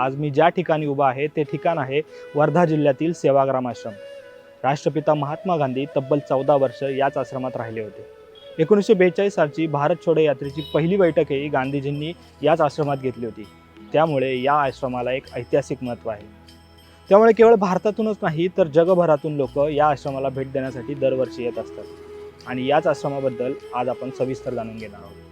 आज मी ज्या ठिकाणी उभा आहे ते ठिकाण आहे वर्धा जिल्ह्यातील सेवाग्राम आश्रम. राष्ट्रपिता महात्मा गांधी तब्बल चौदा वर्ष याच आश्रमात राहिले होते. एकोणीसशे बेचाळीस सालची भारत छोडो यात्रेची पहिली बैठकही गांधीजींनी याच आश्रमात घेतली होती. त्यामुळे या आश्रमाला एक ऐतिहासिक महत्त्व आहे. त्यामुळे केवळ भारतातूनच नाही तर जगभरातून लोक या आश्रमाला भेट देण्यासाठी दरवर्षी येत असतात. आणि याच आश्रमाबद्दल आज आपण सविस्तर जाणून घेणार आहोत.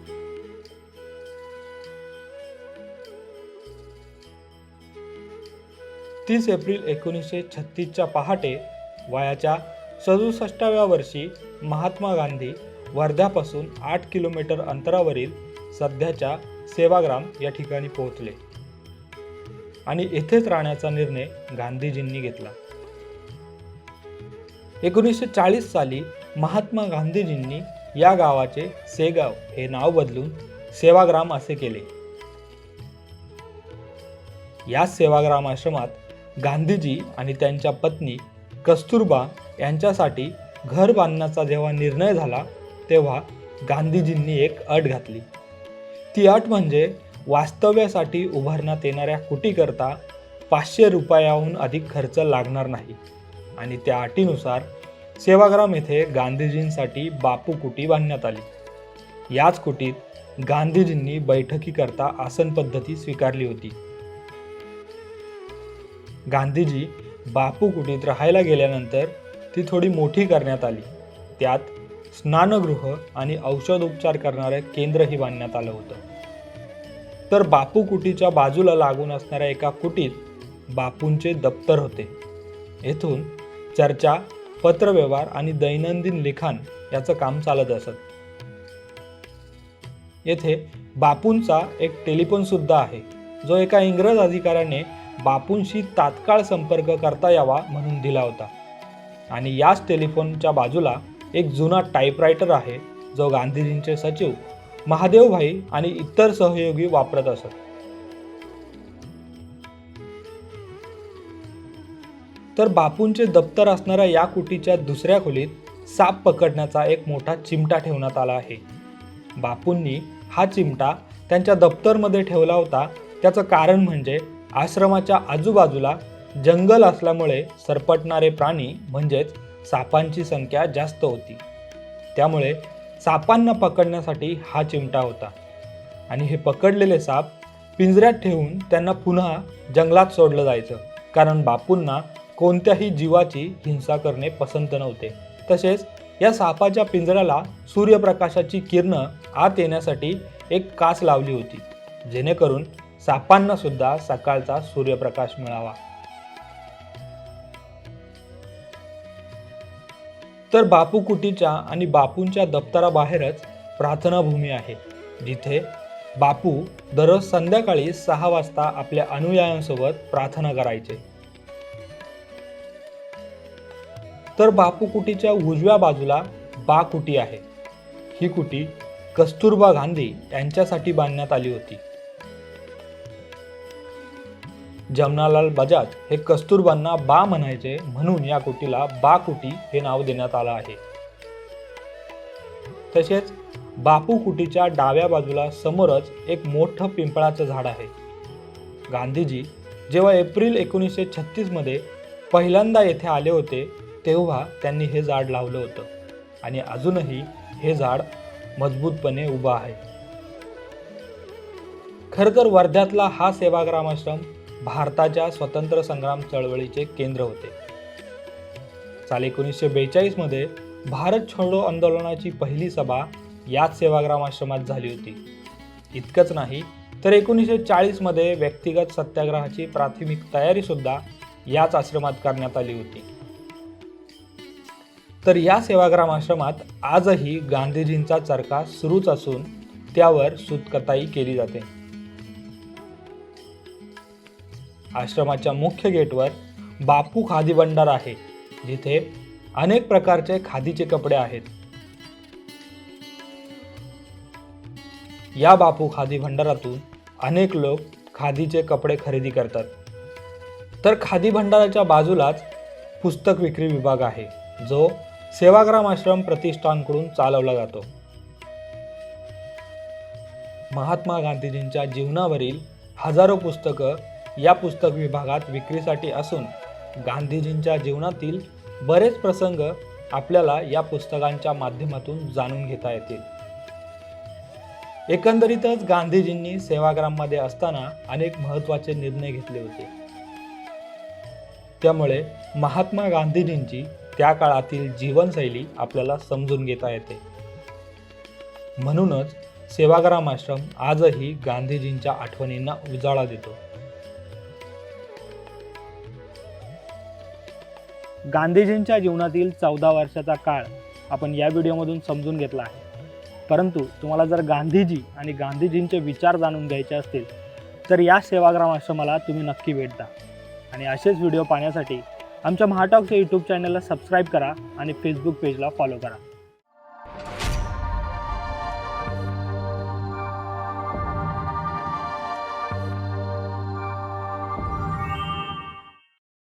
तीस एप्रिल एकोणीसशे छत्तीसच्या पहाटे वयाच्या सदुसष्टाव्या वर्षी महात्मा गांधी वर्ध्यापासून आठ किलोमीटर अंतरावरील सध्याच्या सेवाग्राम या ठिकाणी पोहोचले आणि येथेच राहण्याचा निर्णय गांधीजींनी घेतला. एकोणीसशे चाळीस साली महात्मा गांधीजींनी या गावाचे सेगाव हे नाव बदलून सेवाग्राम असे केले. या सेवाग्राम आश्रमात गांधीजी आणि त्यांच्या पत्नी कस्तुरबा यांच्यासाठी घर बांधण्याचा जेव्हा निर्णय झाला तेव्हा गांधीजींनी एक अट घातली. ती अट म्हणजे वास्तव्यासाठी उभारण्यात येणाऱ्या कुटीकरता पाचशे रुपयाहून अधिक खर्च लागणार नाही आणि त्या अटीनुसार सेवाग्राम येथे गांधीजींसाठी बापू कुटी बांधण्यात आली. याच कुटीत गांधीजींनी बैठकीकरता आसन पद्धती स्वीकारली होती. गांधीजी बापू कुटीत राहायला गेल्यानंतर ती थोडी मोठी करण्यात आली. त्यात स्नानगृह आणि औषधोपचार करणारे केंद्रही बांधण्यात आलं होतं. तर बापू कुटीच्या बाजूला लागून असणाऱ्या एका कुटीत बापूंचे दप्तर होते. येथून चर्चा पत्रव्यवहार आणि दैनंदिन लिखाण याचं काम चालत असत. येथे बापूंचा एक टेलिफोनसुद्धा आहे. जो एका इंग्रज अधिकाऱ्याने बापूंशी तात्काळ संपर्क करता यावा म्हणून दिला होता. आणि याच टेलिफोनच्या बाजूला एक जुना टाईपरायटर आहे जो गांधीजींचे सचिव महादेवभाई आणि इतर सहयोगी वापरत असत. तर बापूंचे दप्तर असणाऱ्या या कुटीच्या दुसऱ्या खोलीत साप पकडण्याचा एक मोठा चिमटा ठेवण्यात आला आहे. बापूंनी हा चिमटा त्यांच्या दप्तरमध्ये ठेवला होता. त्याचं कारण म्हणजे आश्रमाच्या आजूबाजूला जंगल असल्यामुळे सरपटणारे प्राणी म्हणजेच सापांची संख्या जास्त होती. त्यामुळे सापांना पकडण्यासाठी हा चिमटा होता. आणि हे पकडलेले साप पिंजऱ्यात ठेवून त्यांना पुन्हा जंगलात सोडलं जायचं. कारण बापूंना कोणत्याही जीवाची हिंसा करणे पसंत नव्हते. तसेच या सापाच्या पिंजऱ्याला सूर्यप्रकाशाची किरणं आत येण्यासाठी एक काच लावली होती. जेणेकरून सापांना सुद्धा सकाळचा सूर्यप्रकाश मिळावा. तर बापू कुटीच्या आणि बापूंच्या दप्तराबाहेरच प्रार्थना भूमी आहे जिथे बापू दररोज संध्याकाळी सहा वाजता आपल्या अनुयायांसोबत प्रार्थना करायचे. तर बापू कुटीच्या उजव्या बाजूला बा कुटी आहे. ही कुटी कस्तुरबा गांधी यांच्यासाठी बांधण्यात आली होती. जमनालाल बजाज हे कस्तुरबांना बा म्हणायचे म्हणून या कुटीला बा कुटी हे नाव देण्यात आलं आहे. तसेच बापू कुटीच्या डाव्या बाजूला समोरच एक मोठं पिंपळाचं झाड आहे. गांधीजी जेव्हा एप्रिल एकोणीसशे छत्तीसमध्ये पहिल्यांदा येथे आले होते तेव्हा त्यांनी हे झाड लावलं होतं आणि अजूनही हे झाड मजबूतपणे उभं आहे. खरं तर वर्ध्यातला हा सेवाग्राम आश्रम भारताच्या स्वतंत्र संग्राम चळवळीचे केंद्र होते. साल एकोणीसशे बेचाळीसमध्ये भारत छोडो आंदोलनाची पहिली सभा याच सेवाग्राम आश्रमात झाली होती. इतकंच नाही तर एकोणीसशे चाळीसमध्ये व्यक्तिगत सत्याग्रहाची प्राथमिक तयारीसुद्धा याच आश्रमात करण्यात आली होती. तर या सेवाग्राम आश्रमात आजही गांधीजींचा चरखा सुरूच असून त्यावर सूतकताई केली जाते. आश्रमाच्या मुख्य गेटवर बापू खादी भंडार आहे. जिथे अनेक प्रकारचे खादीचे कपडे आहेत. या बापू खादी भंडारातून अनेक लोक खादीचे कपडे खरेदी करतात. तर खादी भंडाराच्या बाजूलाच पुस्तक विक्री विभाग आहे जो सेवाग्राम आश्रम प्रतिष्ठानकडून चालवला जातो. महात्मा गांधीजींच्या जीवनावरील हजारो पुस्तकं या पुस्तक विभागात विक्रीसाठी असून गांधीजींच्या जीवनातील बरेच प्रसंग आपल्याला या पुस्तकांच्या माध्यमातून जाणून घेता येतील. एकंदरीतच गांधीजींनी सेवाग्राममध्ये असताना अनेक महत्त्वाचे निर्णय घेतले होते. त्यामुळे महात्मा गांधीजींची त्या काळातील जीवनशैली आपल्याला समजून घेता येते. म्हणूनच सेवाग्राम आश्रम आजही गांधीजींच्या आठवणींना उजाळा देतो. गांधीजींच्या जीवनातील चौदा वर्षाचा काळ आपण या व्हिडिओमधून समजून घेतला आहे. परंतु तुम्हाला जर गांधीजी आणि गांधीजींचे विचार जाणून घ्यायचे असतील तर या सेवाग्राम आश्रमाला तुम्ही नक्की भेट द्या. आणि असेच व्हिडिओ पाहण्यासाठी आमच्या महाटॉकच्या यूट्यूब चॅनलला सबस्क्राईब करा आणि फेसबुक पेजला फॉलो करा.